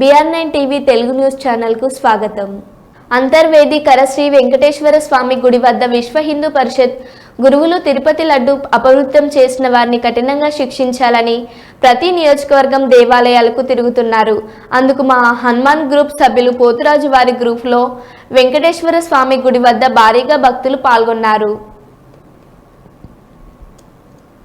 BR nine TV Telugu news ఛానల్కు స్వాగతం. అంతర్వేదికర శ్రీ వెంకటేశ్వర స్వామి గుడి వద్ద విశ్వ హిందూ పరిషత్ గురువులు తిరుపతి లడ్డు అపవృత్తం చేసిన వారిని కఠినంగా శిక్షించాలని ప్రతి నియోజకవర్గం దేవాలయాలకు తిరుగుతున్నారు. అందుకు మా హనుమాన్ గ్రూప్ సభ్యులు పోతురాజు వారి గ్రూప్లో వెంకటేశ్వర స్వామి గుడి వద్ద భారీగా భక్తులు పాల్గొన్నారు.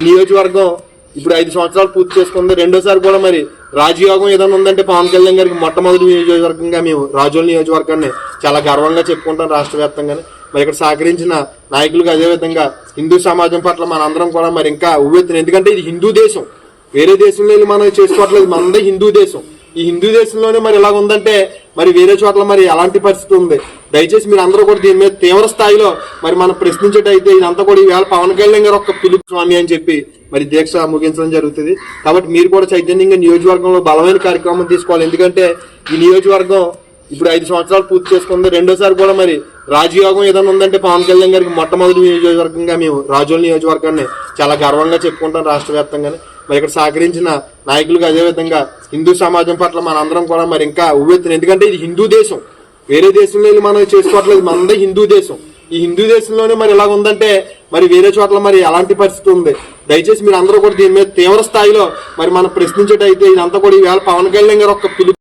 నియోజకవర్గం ఇప్పుడు ఐదు సంవత్సరాలు పూర్తి చేసుకుంది. రెండోసారి కూడా మరి రాజయోగం ఏదైనా ఉందంటే పవన్ కళ్యాణ్ గారికి మొట్టమొదటి నియోజకవర్గంగా మేము రాజోల నియోజకవర్గాన్ని చాలా గర్వంగా చెప్పుకుంటాం రాష్ట్ర వ్యాప్తంగానే. మరి ఇక్కడ సహకరించిన నాయకులకు అదేవిధంగా హిందూ సమాజం పట్ల మనందరం కూడా మరి ఇంకా ఉవ్వెత్తున. ఎందుకంటే ఇది హిందూ దేశం. వేరే దేశంలో వెళ్ళి మనం చేసుకోవట్లేదు. మనదే హిందూ దేశం. ఈ హిందూ దేశంలోనే మరి ఎలా ఉందంటే మరి వేరే చోట్ల మరి ఎలాంటి పరిస్థితి ఉంది? దయచేసి మీరు అందరూ కూడా దీని మీద తీవ్ర స్థాయిలో మరి మనం ప్రశ్నించేటైతే ఇదంతా కూడా ఈవేళ పవన్ కళ్యాణ్ గారు ఒక పిలుపు స్వామి అని చెప్పి మరి దీక్ష ముగించడం జరుగుతుంది. కాబట్టి మీరు కూడా చైతన్యంగా నియోజకవర్గంలో బలమైన కార్యక్రమం తీసుకోవాలి. ఎందుకంటే ఈ నియోజకవర్గం ఇప్పుడు ఐదు సంవత్సరాలు పూర్తి చేసుకుంది. రెండోసారి కూడా మరి రాజయోగం ఏదైనా ఉందంటే పవన్ కళ్యాణ్ గారికి మొట్టమొదటి నియోజకవర్గంగా మేము రాజోల నియోజకవర్గాన్ని చాలా గర్వంగా చెప్పుకుంటాం రాష్ట్ర వ్యాప్తంగానే. మరి ఇక్కడ సహకరించిన నాయకులకు అదేవిధంగా హిందూ సమాజం పట్ల మనందరం కూడా మరి ఇంకా ఉవ్వెత్తున ఎందుకంటే ఇది హిందూ దేశం. వేరే దేశంలో వెళ్ళి మనం చేసుకోవట్లేదు. మనదే హిందూ దేశం. ఈ హిందూ దేశంలోనే మరి ఎలా ఉందంటే మరి వేరే చోట్ల మరి ఎలాంటి పరిస్థితి ఉంది. దయచేసి మీరు అందరూ కూడా దీని మీద తీవ్ర స్థాయిలో మరి మనం ప్రశ్నించేటైతే ఇదంతా కూడా ఈవేళ పవన్ కళ్యాణ్ గారు ఒక పిలుపు